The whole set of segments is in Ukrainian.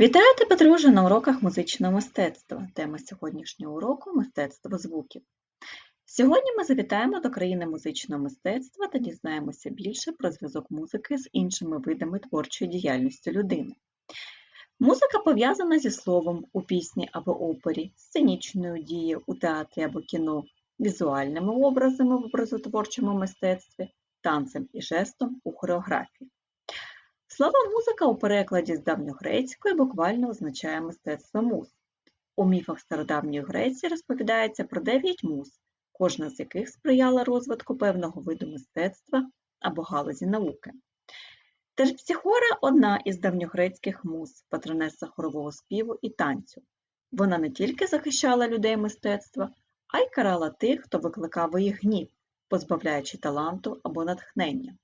Вітаю тебе, друже, на уроках музичного мистецтва. Тема сьогоднішнього уроку мистецтво звуків. Сьогодні ми завітаємо до країни музичного мистецтва та дізнаємося більше про зв'язок музики з іншими видами творчої діяльності людини. Музика пов'язана зі словом у пісні або опері, сценічною дією у театрі або кіно, візуальними образами в образотворчому мистецтві, танцем і жестом у хореографії. Слово музика у перекладі з давньогрецької буквально означає мистецтво муз. У міфах стародавньої Греції розповідається про дев'ять муз, кожна з яких сприяла розвитку певного виду мистецтва або галузі науки. Терпсіхора – одна із давньогрецьких муз, патронеса хорового співу і танцю. Вона не тільки захищала людей мистецтва, а й карала тих, хто викликав їх гнів, позбавляючи таланту або натхнення.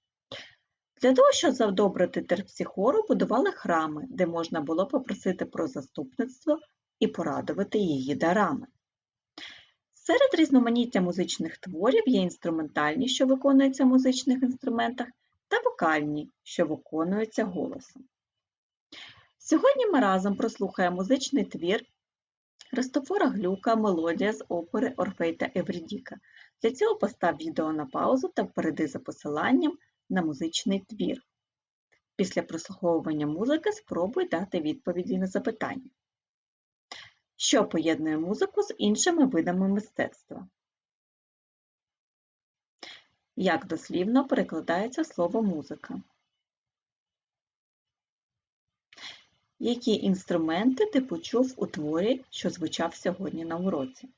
Для того, щоб задобрити терпсіхору, будували храми, де можна було попросити про заступництво і порадувати її дарами. Серед різноманіття музичних творів є інструментальні, що виконуються в музичних інструментах, та вокальні, що виконуються голосом. Сьогодні ми разом прослухаємо музичний твір Христофора Глюка Мелодія з опери Орфей та Евридіка. Для цього постав відео на паузу та впереди за посиланням на музичний твір. Після прослуховування музики спробуй дати відповіді на запитання. Що поєднує музику з іншими видами мистецтва? Як дослівно перекладається слово музика? Які інструменти ти почув у творі, що звучав сьогодні на уроці?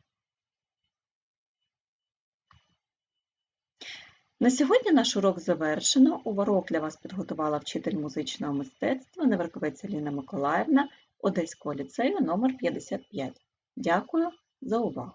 На сьогодні наш урок завершено. Урок для вас підготувала вчитель музичного мистецтва Неверковець Аліна Миколаївна Одеського ліцею номер 55 Дякую за увагу!